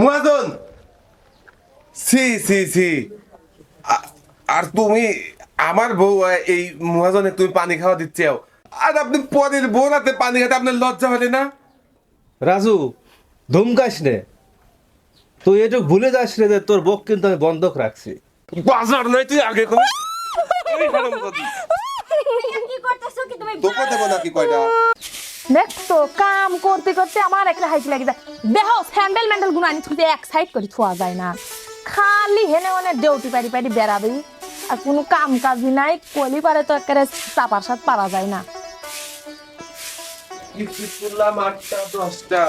মহাজন C C C. আর তুমি আমার বউ এই মহাজনে তুমি পানি খাওয়া দিচ্ছেও আর আপনি পরের বউ রাতে পানি খাতে আপনার লজ্জা হলে না? রাজু ধুমকাস নে। তুই এটুক ভুলে যাস রে যে তোর বক কিন্তু আমি বন্ধক রাখছি। বাজার নাই তুই আগে কবি এই কি করতেছো কি তুমি তোকে দেবো নাকি কয়টা? দেখতো কাম করতে করতে আমার একটা হাইট লাগে যায়। দেহ স্যান্ডেল ম্যান্ডেলগুলো আনি থুতে এক সাইড করে থোয়া যায় না। খালি হেনে মানে দেউটি পারি পারি বেড়াবি। আর কোনো কাম কাজি নাই কলি পারে তো একেবারে চাপার সাথ পারা যায় না। করলাম আটটা দশটা।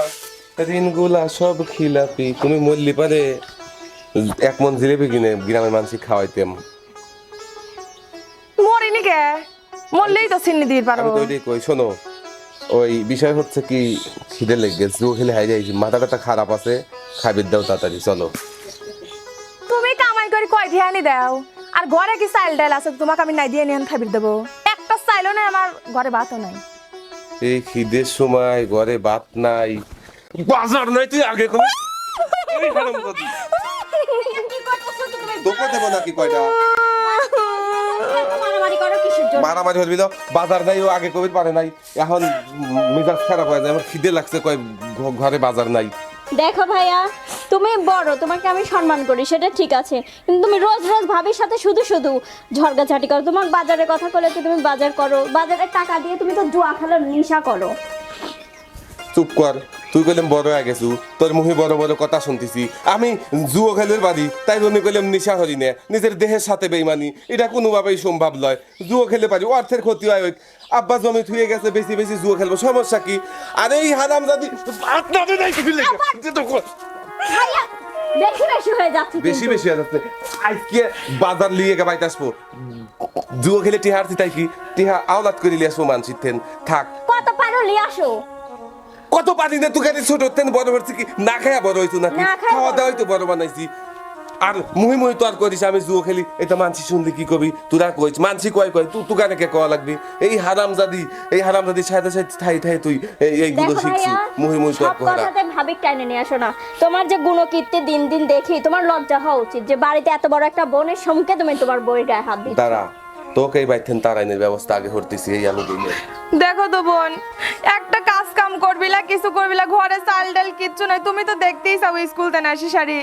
সব খিলাপি তুমি মরলি পারে এক মন জিলেপি কিনে গ্রামের মানুষ খাওয়াইতাম। মরিনি কে? মরলেই তো চিনি দিয়ে পারো তো কই শোনো। ওই বিষয় হচ্ছে কি খিদে লেগে গেছে জু খেলে হাই যাইছি মাথা টাথা খারাপ আছে খাবির দাও তাড়াতাড়ি চলো। তুমি কামাই করে কয় দিয়ে আনি দাও? আর ঘরে কি চাইল ডাইল আছে তোমাকে আমি নাই দিয়ে নিয়ে খাবির দেবো। একটা চাইলও নাই আমার ঘরে ভাতও নাই। এই খিদের সময় ঘরে ভাত নাই। বাজার নাই তুই আগে কবি এই হারামজাদি। কি করতেছো কি তুমি তোকে দেবো নাকি কয়টা? মারামারি হলবি দাও বাজার নাই ও আগে কবির পারে নাই। এখন মেজাজ খারাপ হয়ে যায়। আমার খিদে লাগছে কয় ঘরে বাজার নাই। দেখো ভাইয়া তুমি বড় তোমাকে আমি সম্মান করি সেটা ঠিক আছে। কিন্তু তুমি রোজ রোজ ভাবির সাথে শুধু শুধু ঝগড়াঝাটি করো। তোমার বাজারের কথা বলে তো তুমি বাজার করো। বাজারের টাকা দিয়ে তুমি তো জুয়া খেলার নেশা করো। চুপ কর। তুই কইলাম বড় হয়ে গেছু তোর মুখে বড় বড় কথা শুনতেছি। আমি জুয়ো খেলের বাড়ি তাই জন্য কইলাম নিশা হরি নে নিজের দেহের সাথে বেইমানি এটা কোনোভাবেই সম্ভব লয় জুয়ো খেলে পারি অর্থের ক্ষতি হয় ওই। আব্বা জমি থুয়ে গেছে বেশি বেশি জুয়ো খেলব সমস্যা কি? আরে এই হারাম জাদি আপনাদের নাই কিছু যে তো কর। ভাইয়া বেশি বেশি হয়ে যাচ্ছে বেশি বেশি হয়ে যাচ্ছে। আজকে বাজার লিয়ে গে বাইতে আসব। জুয়ো খেলে টিহা আরতি তাই কি? টিহা আওলাদ করে লিয়ে আসব মানসির থাক। কত পারো নিয়ে আসো। কত পারি না তুই খালি ছোট তেন বড় হচ্ছে কি? না খায়া বড় হইতো নাকি? না খাওয়া। দাওয়াই তো বড় বানাইছি। আর মুহি মুহি তো আর করিস আমি জুয়ো খেলি। এটা মানসি শুনলি কি কবি? তোরা কইস মানসি কয় কয়? তুই তুকানে কে কওয়া লাগবি? এই হারাম জাদি এই হারাম জাদি সাথে সাথে ঠাই ঠাই তুই এই এইগুলো শিখছি। মুহি মুহি তো সব আর করা কথাতে ভাবি টাইনে নিয়ে আসো না। তোমার যে গুণকীর্তি দিন দিন দেখি তোমার লজ্জা হওয়া উচিত। যে বাড়িতে এত বড় একটা বোনের সম্মুখে তুমি তোমার বইয়ের গায়ে হাত দিচ্ছ। দাঁড়া তোকে এই বাইতেন তারাইনের ব্যবস্থা আগে করতেছি এই আমি গেলে দেখো তো বোন একটা কাজ কাম করবি না কিছু করবি না ঘরে চাল ডাল কিচ্ছু নাই তুমি তো দেখতেই চাও স্কুল তে নাসি শাড়ি।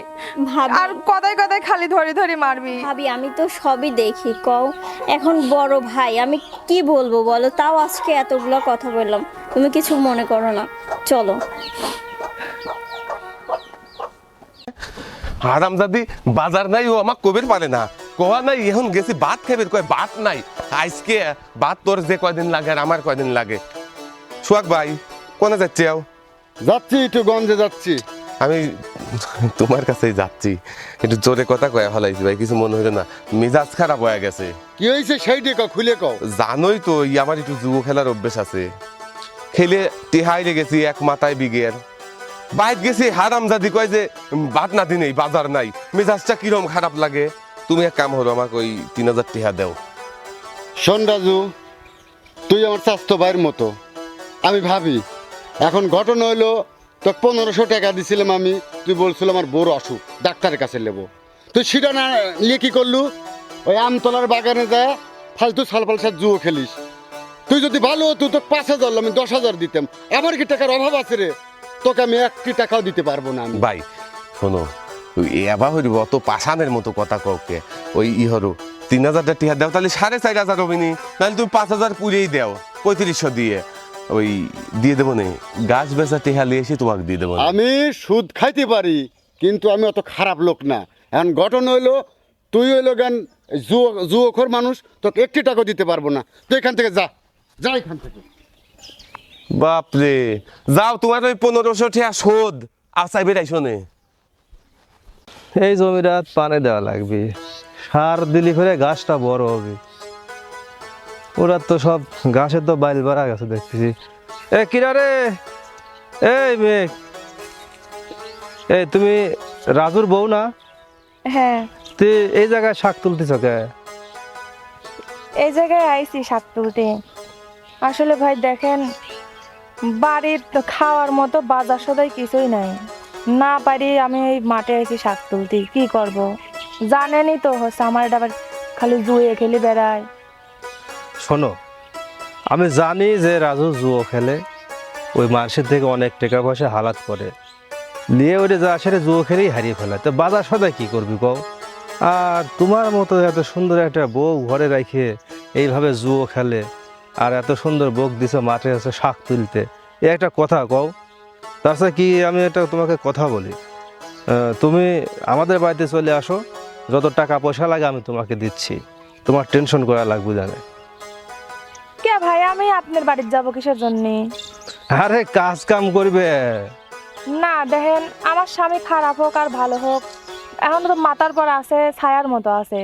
ভাবি। আর কথায় কথায় খালি ধরে ধরে মারবি। ভাবি আমি তো সবই দেখি কও। এখন বড় ভাই আমি কি বলব বলো? তাও আজকে এতগুলো কথা বললাম তুমি কিছু মনে করো না। চলো। হারাম জাদি বাজার নাই ও আমাক কবির পারে না। কোয়া নাই এখন গেছি ভাত খাইবে কয় ভাত নাই। আজকে ভাত তোর যে কয়দিন লাগে আর আমার কয়দিন লাগে। সোহাগ ভাই কোনে যাচ্ছে আও? যাচ্ছি একটু গঞ্জে যাচ্ছি। আমি তোমার কাছেই যাচ্ছি। একটু জোরে কথা কয়া ফেলাইছি ভাই কিছু মনে হইল না মিজাজ খারাপ হয়ে গেছে। কি হয়েছে সেই ডে খুলে কও জানোই তো ই আমার একটু যুব খেলার অভ্যেস আছে। খেলে টেহাইরে গেছি এক মাথায় বিগের বাইর গেছি হারাম জাদি কয় যে ভাত না দিনেই বাজার নাই। মেজাজটা কিরম খারাপ লাগে। তুমি এক কাম হলো, আমাকে ওই তিন হাজার টেহা দেও। শোন রাজু তুই আমার স্বাস্থ্য ভাইয়ের মতো। আমি ভাবি, এখন ঘটনা হইল তো পনেরোশো টাকা দিছিলাম আমি, তুই বলছিল আমার বড় অসুখ, ডাক্তারের কাছে নেব তুই সেটা না নিয়ে কি করলু? ওই আমতলার বাগানে যায় ফালতু সালফাল সাথে জুয়ো খেলিস। তুই যদি ভালো হতো তো পাঁচ হাজার আমি দশ হাজার দিতাম। আমার কি টাকার অভাব আছে রে? তোকে আমি একটি টাকাও দিতে পারব না আমি। ভাই শোনো ওই এবা হইব অত পাষাণের মতো কথা কওকে ওই ইহরো তিন হাজারটা টিহা দাও তাহলে সাড়ে চার হাজার হবে নি। নাহলে তুমি পাঁচ হাজার পুরেই দাও পঁয়ত্রিশশো দিয়ে। ওই দিয়ে দেবো নে গাছ বেচা টিহা নিয়ে এসে তোমাকে দিয়ে দেবো। আমি সুদ খাইতে পারি কিন্তু আমি অত খারাপ লোক না। এখন ঘটনা হইল তুই হইল গান জুয়ো জুয়োখোর মানুষ তোকে একটি টাকা দিতে পারব না। তুই এখান থেকে যা যা এখান থেকে। বাপরে। যাও তোমার ওই পনেরোশো টিহা শোধ। আসাই বেড়াই শোনে এই জমিটা পানি দেওয়া লাগবে। সার দিলি করে গাছটা বড় হবে। ওরা তো সব গাছের তো বাইল বাড়া গেছে দেখতেছি। এ কিরা রে এই মেঘ। এই তুমি রাজুর বউ না? হ্যাঁ। তুই এই জায়গায় শাক তুলতেছ কে? এই জায়গায় আইছি শাক তুলতে। আসলে ভাই দেখেন বাড়ির খাওয়ার মতো বাজার সদাই কিছুই নাই। না পারি আমি এই মাঠে এসে শাক তুলতে, কি করব? জানেনই তো হচ্ছে আমার এটা আবার খালি জুয়ে খেলে বেড়ায়। শোনো, আমি জানি যে রাজু জুয়ো খেলে, ওই মানুষের থেকে অনেক টাকা পয়সা হালাত করে নিয়ে ওটা যা সেটা জুয়ো খেলেই হারিয়ে ফেলে। তো বাজার সদায় কি করবি কও? আর তোমার মতো এত সুন্দর একটা বউ ঘরে রেখে এইভাবে জুয়ো খেলে আর এত সুন্দর বক দিছে মাঠে আছে শাক তুলতে। এ একটা কথা কও তাছাড়া কি আমি একটা তোমাকে কথা বলি? তুমি আমাদের বাড়িতে চলে আসো যত টাকা পয়সা লাগে আমি তোমাকে দিচ্ছি। তোমার টেনশন করা লাগবে জানে। কে ভাই আমি আপনার বাড়ির যাব কিসের জন্য? আরে কাজ কাম করবে। না দেখেন আমার স্বামী খারাপ হোক আর ভালো হোক এখন তো মাথার পর আছে ছায়ার মতো আছে।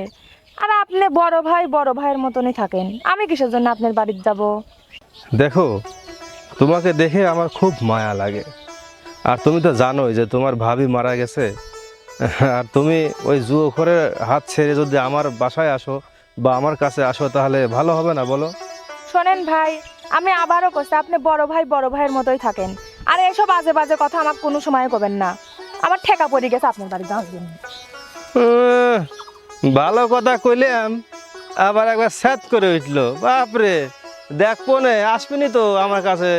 আর আপনি বড় ভাই বড় ভাইয়ের মতনই থাকেন। আমি কিসের জন্য আপনার বাড়ির যাব? দেখো তোমাকে দেখে আমার খুব মায়া লাগে। আর তুমি তো জানোই যে তোমার ভাবি মারা গেছে। আর তুমি ওই জুয়ো করে হাত ছেড়ে যদি আমার বাসায় আসো বা আমার কাছে আসো তাহলে ভালো হবে না বলো? শোনেন ভাই আমি আবারও করছি আপনি বড় ভাই বড় ভাইয়ের মতোই থাকেন। আর এসব বাজে বাজে কথা আমাকে কোনো সময় করবেন না। আমার ঠেকা পড়ে গেছে আপনার বাড়ি যাওয়ার জন্য ভালো কথা কইলাম আবার একবার স্যাত করে উঠল। বাপরে দেখব নে আসবিনি তো আমার কাছে।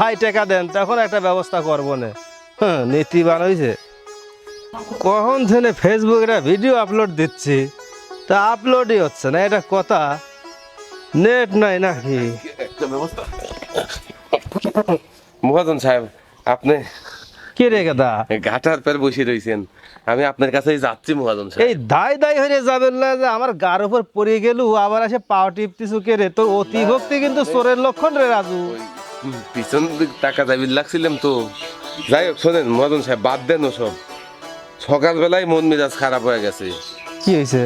ভাই টেকা দেন তখন একটা ব্যবস্থা করব না। হ্যাঁ নীতি বানাইছে কখন থেকে ফেসবুকে একটা ভিডিও আপলোড দিচ্ছি তা আপলোডই হচ্ছে না এটা কথা। নেট নাই নাকি? মহাজন সাহেব আপনি কে রে গেদা ঘাটার পর বসে রয়েছেন আমি আপনার কাছেই যাচ্ছি মহাজন এই দায় দায় হয়ে যাবেন না যে আমার গার উপর পড়ে গেল আবার এসে পাও টিপতিছু কে রে? তোর অতি ভক্তি কিন্তু চোরের লক্ষণ রে রাজু। পিছন টাকা যাবি লাগছিলাম তো। যাই হোক শোনেন মহাজন সাহেব বাদ দেন ওসব। সকালবেলায় মন মেজাজ খারাপ হয়ে গেছে। কি হয়েছে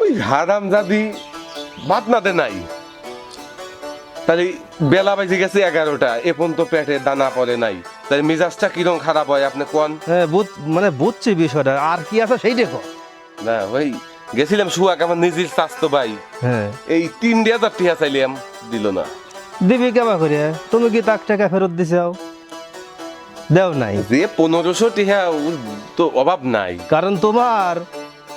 ওই হারাম জাদি বাদ না দে নাই। তাহলে বেলা বাজে গেছে এগারোটা এখন তো পেটে দানা পড়ে নাই। তাই মেজাজটা কিরম খারাপ হয় আপনি কোন? হ্যাঁ বুঝ- মানে বুঝছি বিষয়টা আর কি আছে সেই দেখো। না ওই গেছিলাম সুয়াক আমার নিজের স্বাস্থ্য ভাই। হ্যাঁ। এই তিন হাজার টিহা চাইলাম দিল না। দিবি কেমন করে? তুমি কি তাক টাকা ফেরত দিছাও দেও নাই। যে পনেরোশো টিহা ওর তো অভাব নাই। কারণ তোমার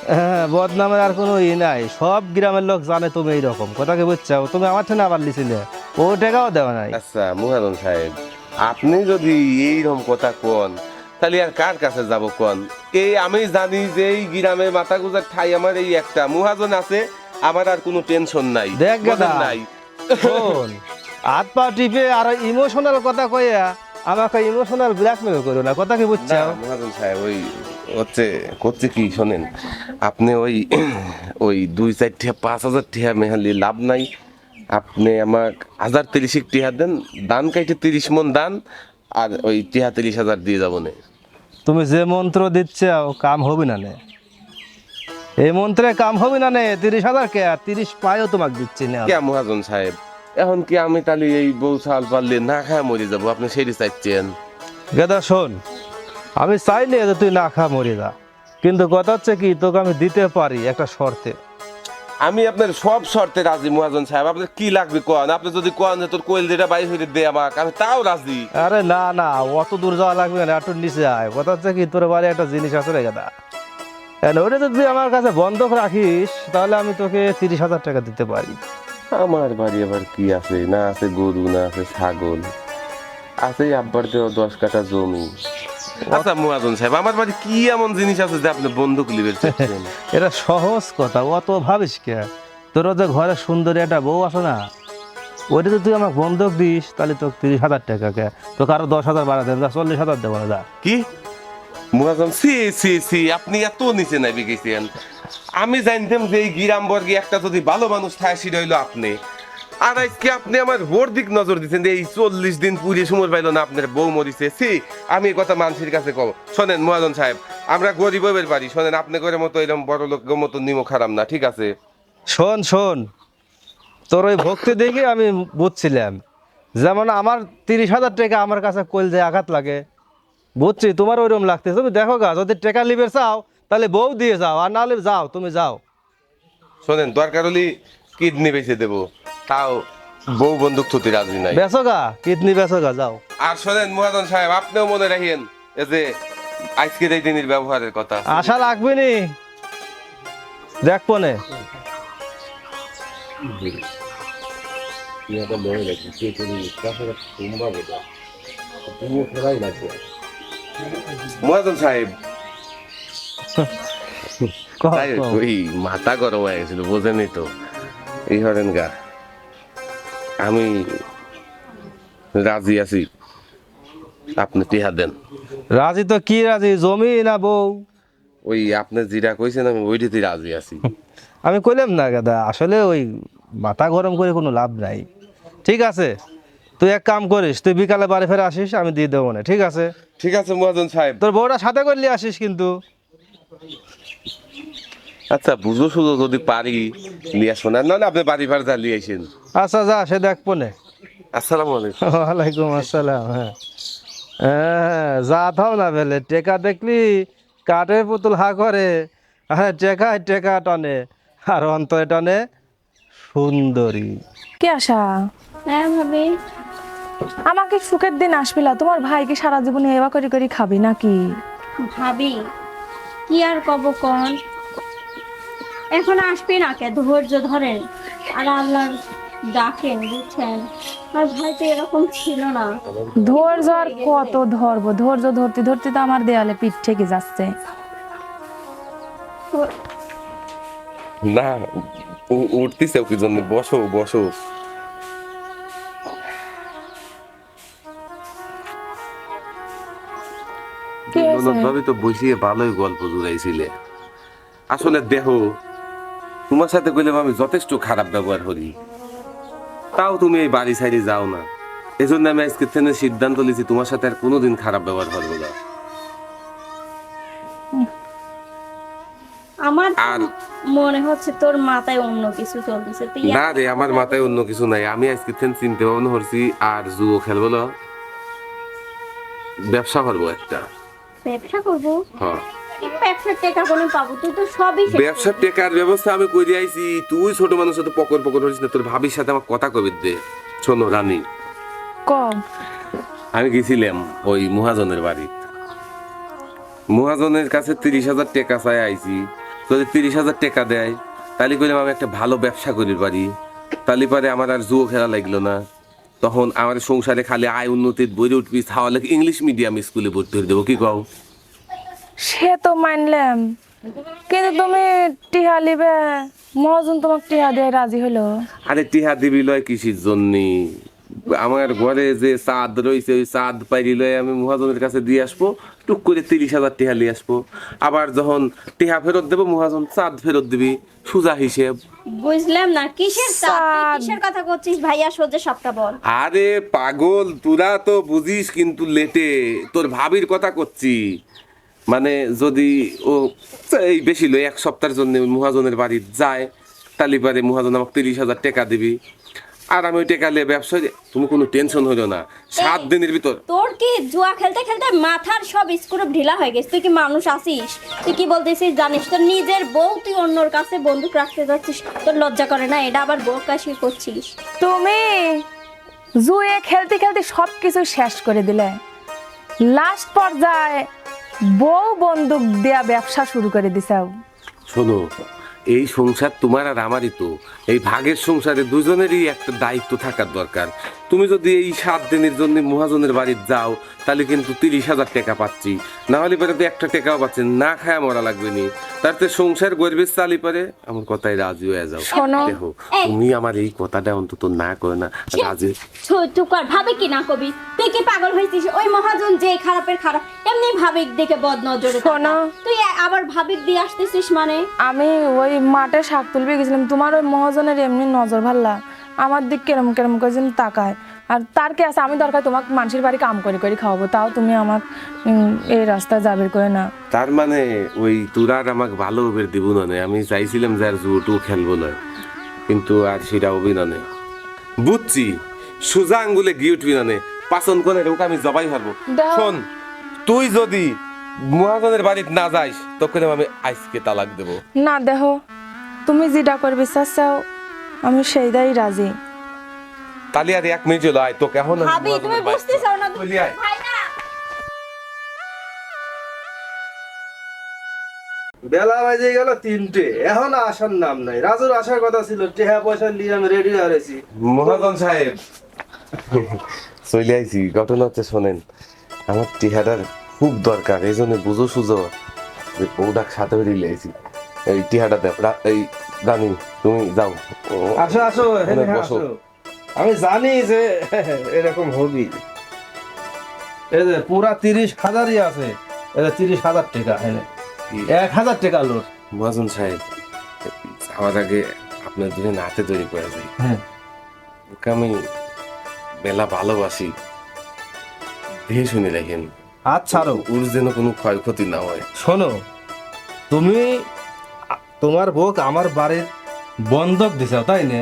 হ্যাঁ বদনামের আর কোনো ই নাই। সব গ্রামের লোক জানে তুমি এইরকম। কথাকে বুঝছাও তুমি আমার ঠেনে আবার লিছিলে ও টাকাও দেওয়া নাই। আচ্ছা মুহাদন সাহেব। আপনি যদি এইরকম কথা কন তাহলে আর কার কাছে যাব কন? এই আমি জানি যে এই গ্রামে মাথা গুজার ঠাই আমার এই একটা। মুহাজন আছে আমার আর কোনো টেনশন নাই। দেখ গাদা। নাই। শোন হাত পা টিপে আর ইমোশনাল কথা কইয়া আমাকে ইমোশনাল ব্ল্যাকমেল করো না। কথা কি না বুঝছাও মহাজন সাহেব ওই হচ্ছে করছে কি শোনেন আপনি ওই ওই দুই চার টিহা পাঁচ হাজার টিহা মেহালি লাভ নাই। আপনি আমার হাজার তিরিশ টিহা দেন দান কাইটে তিরিশ মন দান আর ওই টিহা তিরিশ হাজার দিয়ে যাব না। তুমি যে মন্ত্র দিচ্ছাও কাম হবে না নে। এই মন্ত্রে কাম হবে না নে তিরিশ হাজার কে? আর তিরিশ পায়ও তোমাকে দিচ্ছি না। কে মহাজন সাহেব? এখন কি আমি তাহলে এই বউ ছাল পারলে না খায় মরে যাব? আপনি সেটি চাইছেন। গেদা শোন আমি চাইলে যে তুই না খা মরে যা। কিন্তু কথা হচ্ছে কি তোকে আমি দিতে পারি একটা শর্তে। আমি আপনার সব শর্তে রাজি মহাজন সাহেব। আপনার কি লাগবে কোন? আপনি যদি কোন যে তোর কোয়েল যেটা বাইর হইতে দে আমাকে আমি তাও রাজি। আরে না না অত দূর যাওয়া লাগবে না একটু নিচে আয়। কথা হচ্ছে কি তোর বাড়ি একটা জিনিস আছে রে গেদা। ওটা যদি আমার কাছে বন্ধক রাখিস তাহলে আমি তোকে তিরিশ হাজার টাকা দিতে পারি। আমার বাড়ি আবার কি আছে? না আছে গরু না আছে ছাগল। আছে আব্বার দেওয়া দশ কাঠা জমি। আচ্ছা মহাজন সাহেব আমার বাড়ি কি এমন জিনিস আছে যে আপনি বন্দুক লিবের এটা সহজ কথা অত ভাবিস কে? তোর যে ঘরে সুন্দরী একটা বউ না ওইটা যদি তুই আমাকে বন্ধক দিস তাহলে তোকে তিরিশ হাজার টাকা কে? তোকে আরও দশ হাজার বাড়াতে হবে, চল্লিশ হাজার দেবো না যা। কি? মহাজন সি সি সি আপনি এত নিচে নাইবে গেছেন। আমি জানতাম যে এই গিরাম বর্গে একটা যদি ভালো মানুষ থাকে সেটা হইল আপনি। আর আজকে আপনি আমার ভোর দিক নজর দিচ্ছেন যে এই চল্লিশ দিন পুরে সময় পাইল না আপনার বউ মরিছে। সি আমি এই কথা মানুষের কাছে কব। শোনেন মহাজন সাহেব আমরা গরিবের বাড়ি। শোনেন আপনি করে মতো এরকম বড় লোকের মতো নিমো খারাপ না ঠিক আছে? শোন শোন। তোর ওই ভক্তি দেখে আমি বুঝছিলাম। যেমন আমার তিরিশ হাজার টাকা আমার কাছে কইল যে আঘাত লাগে বুঝছি? তোমার ওইরকম লাগতে তুমি দেখো গা যদি টাকা লিবে চাও তাহলে বউ দিয়ে যাও আর নাহলে যাও তুমি যাও। শোনেন দরকার হলে কিডনি বেঁচে দেবো। তাও বউ বন্দুক থুতি রাজি নাই। বেচো গা কিডনি বেচো গা যাও। আর শোনেন মহাজন সাহেব আপনিও মনে রাখেন এই যে আজকের এই দিনের ব্যবহারের কথা। আশা লাগবে নি? দেখব নে কও, তাই কও। ওই মাথা গরম হয়ে গেছিল বোঝেনি তো। এই হরেন গা। আমি রাজি আছি। আপনি টিহা দেন। রাজি তো কি রাজি? জমি না বউ? ওই আপনি যেটা কইছেন আমি ওইটাতে রাজি আছি। আমি কইলাম না গাদা আসলে ওই মাথা গরম করে কোনো লাভ নাই। ঠিক আছে তুই এক কাম করিস তুই বিকালে বাড়ি ফেরে আসিস আমি দিয়ে দেবো না ঠিক আছে? ঠিক আছে মহাজন সাহেব। তোর বউটা সাথে করলে আসিস কিন্তু। আচ্ছা বুঝো শুধু যদি পারি নিয়ে আসব না। নাহলে আপনি বাড়ি ভাড়া যা নিয়ে আসেন। আচ্ছা যা সে দেখব না আসসালামু আলাইকুম। ওয়ালাইকুম আসসালাম হ্যাঁ। হ্যাঁ যা থাও না বেলে টেকা দেখলি কাঠের পুতুল হা করে। হ্যাঁ টেকায় টেকা টানে আর অন্তরে টানে সুন্দরী। কে আশা? হ্যাঁ ভাবি। আমাকে সুখের দিন আসবিলা তোমার ভাইকে সারা জীবনে এবার করে করে খাবি নাকি? ভাবি কি আর কব কন? এখন আসবি না কে? ধৈর্য ধরেন। আর আল্লাহ ডাকেন বুঝছেন? আর ভাই তো এরকম ছিল না। ধৈর্য আর কত ধরবো? ধৈর্য ধরতে ধরতে তো আমার দেয়ালে পিঠ থেকে যাচ্ছে। না উঠতেছে কি জন্য? বসো বসো। ভাবে তো বসিয়ে ভালোই গল্প জুড়াইছিলে। আসলে দেহ তোমার সাথে কইলাম আমি যথেষ্ট খারাপ ব্যবহার করি। তাও তুমি এই বাড়ি সাইডে যাও না। এজন্য আমি আজকে থেকে সিদ্ধান্ত নিয়েছি তোমার সাথে আর কোনোদিন খারাপ ব্যবহার করব না। আমার আর- মনে হচ্ছে তোর মাথায় অন্য কিছু চলতেছে। না রে আমার মাথায় অন্য কিছু নাই। আমি আজকে থেকে চিনতে ভাবনা করছি আর জুয়ো খেলব না। ব্যবসা করব একটা। ব্যবসা করব? হ্যাঁ। ব্যবসার টাকা কোনো পাবো তুই তো সবই শেষ ব্যবসার টেকার ব্যবস্থা আমি করে আইছি তুই ছোট মানুষের সাথে পকর পকর হরিস না তোর ভাবির সাথে আমার কথা কবি দে। শোনো রানী। ক? আমি গেছিলাম ওই মহাজনের বাড়ি মহাজনের কাছে তিরিশ হাজার টাকা চাই আইছি। যদি তিরিশ হাজার টাকা দেয় তাহলে কইলাম আমি একটা ভালো ব্যবসা করি পারি তাহলে পরে আমার আর জুয়ো খেলা লাগল না। তখন আমার সংসারে খালি আয় উন্নতির বই উঠবি তাহলে ইংলিশ মিডিয়াম স্কুলে ভর্তি হয়ে দেবো কি কও? সে তো মানলাম। কিন্তু তুমি টিহা লিবে মহাজন তোমাকে টিহা দিয়ে রাজি হলো। আরে টিহা দিবি লয় কৃষির জন্য? আমার ঘরে যে চাঁদ রয়েছে ওই চাঁদ পাইরি লয় আমি মহাজনের কাছে দিয়ে আসব টুক করে তিরিশ হাজার টিহা নিয়ে আসব। আবার যখন টিহা ফেরত দেবো মহাজন চাঁদ ফেরত দিবি সুজা হিসেব। বুঝলাম না কিসের চাঁদ। কিসের কথা করছিস ভাইয়া? সোজা সবটা বল। আরে পাগল তোরা তো বুঝিস কিন্তু লেটে তোর ভাবির কথা করছি। মানে যদি ও এই বেশি লই এক সপ্তাহের জন্য মহাজনের বাড়ি যায় তালি পারে মহাজন আমাকে তিরিশ হাজার টাকা দিবি। আর আমি ওই টাকা নিয়ে ব্যবসা তুমি কোনো টেনশন হইল না। সাত দিনের ভিতর তোর কি জুয়া খেলতে খেলতে মাথার সব স্ক্রু ঢিলা হয়ে গেছে? তুই কি মানুষ আসিস তুই কি বলতেছিস জানিস? তোর নিজের বউ তুই অন্যর কাছে বন্দুক রাখতে যাচ্ছিস। তোর লজ্জা করে না? এটা আবার বউ কাশি করছিস। তুমি জুয়ে খেলতে খেলতে সব কিছু শেষ করে দিলে। লাস্ট পর্যায়ে বউ বন্দুক দেয়া ব্যবসা শুরু করে দিছাও শোনো, এই সংসার তোমার আর আমারই তো। এই ভাগের সংসারে দুজনেরই একটা দায়িত্ব থাকার দরকার। তুমি যদি এই সাত দিনের জন্য মহাজনের বাড়ি যাও তাহলে কিন্তু তিরিশ হাজার টাকা পাচ্ছি না হলে পরে তো একটা টাকাও পাচ্ছেন না খায় মরা লাগবে নি তার তো সংসার গর্বের চালি পারে আমার কথায় রাজি হয়ে যাও শোনো। দেখো তুমি আমার এই কথাটা অন্তত না করে না রাজি কর ভাবে কি না কবি তুই কি পাগল হয়েছিস ওই মহাজন যে খারাপের খারাপ এমনি ভাবিক দেখে বদ নজরে। শোনো। তুই আবার ভাবিক দিয়ে আসতেছিস মানে আমি ওই মাঠে শাক তুলবে গেছিলাম তোমার ওই মহাজনের এমনি নজর ভাল্লা আমার দিক কেরম কেরম করে যেন তাকায়। আর তার কি আছে? আমি দরকার তোমাকে মানুষের বাড়ি কাম করে করে খাওয়াবো। তাও তুমি আমার এই রাস্তা যাবে করে না। তার মানে ওই তোরা আর আমাকে ভালো ওভার দিব না। আমি চাইছিলাম যে আর জুটু খেলব না। কিন্তু আর সেটা হবি না। বুঝছি। সোজা আঙ্গুলে গিয়ে উঠবি না। পাচন করে ওকে আমি জবাই দাও। শোন তুই যদি মহাজনের বাড়িতে না যাইস তখন আমি আজকে তালাক দেবো। না দেহ। তুমি যেটা করবে চাও আমি সেইটাই রাজি। তাহলে আর এক মিনিট হলো আয় তোকে এখন ভাবি তুমি বুঝতে চাও না আয়। ভাই না। বেলা বাজে গেল তিনটে এখন আসার নাম নাই। রাজুর আসার কথা ছিল টেহা পয়সা নিয়ে আমি রেডি হয়েছি মহাজন সাহেব চলে আইছি ঘটনা হচ্ছে শোনেন আমার টিহাটার খুব দরকার এই জন্য বুঝো সুজো যে বউটাক সাথে করে আইছি। এই টিহাটা দেব এই রানী তুমি যাও। আসো আসো বসো। আসো। আমি জানি যে এরকম হবি। এই যে পুরা তিরিশ হাজারই আছে। এই যে তিরিশ হাজার টাকা এনে। এক হাজার টাকা লোট মহাজন সাহেব যাওয়ার আগে আপনার দুজন হাতে তৈরি করে যাই হ্যাঁ। ওকে আমি মেলা ভালোবাসি। দেখে শুনে রাখেন। হাত ছাড়ো। ওর যেন কোনো ক্ষয়ক্ষতি না হয়। শোনো তুমি তোমার বউ আমার বাড়ির বন্ধক দিছাও তাই না?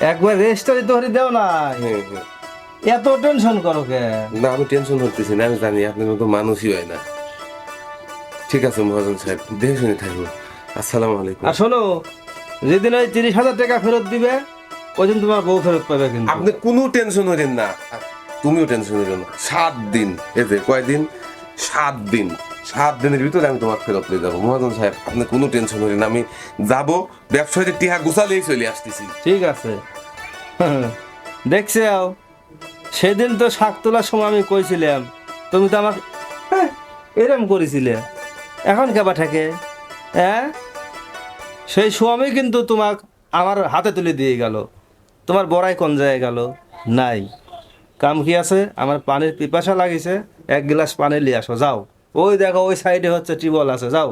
একবার রেজিস্টারি তো হরি দেও না হ্যাঁ হ্যাঁ। এত টেনশন করো কে? না আমি টেনশন হতেছি না আমি জানি আপনার মতো মানুষই হয় না। ঠিক আছে মহাজন সাহেব দেখে শুনে থাকব। আসসালামু আলাইকুম। আর শোনো যেদিন ওই তিরিশ হাজার টাকা ফেরত দিবে ওই দিন তোমার বউ ফেরত পাবে কিন্তু। আপনি কোনো টেনশন হইলেন না। তুমিও টেনশন হইলেন না। সাত দিন এতে কয়দিন? সাত দিন। সাত দিনের ভিতরে আমি তোমার ফেরত নিয়ে যাব। মহাজন সাহেব আপনি কোনো টেনশন হইলেন না আমি যাব। ব্যবসায়ীদের টিহা গুছালেই চলে আসতেছি। ঠিক আছে। দেখছে আও সেদিন তো শাক তোলার সময় আমি কইছিলাম তুমি তো আমাকে হ্যাঁ, এরম করেছিলে। এখন কেবা থাকে হ্যাঁ? সেই স্বামী কিন্তু তোমাক আমার হাতে তুলে দিয়ে গেল। তোমার বড়াই কোন জায়গায় গেল? নাই। কাম কি আছে? আমার পানির পিপাসা লাগিছে। এক গ্লাস পানি নিয়ে আসো যাও। ওই দেখো ওই সাইডে হচ্ছে টিউবওয়েল আছে যাও।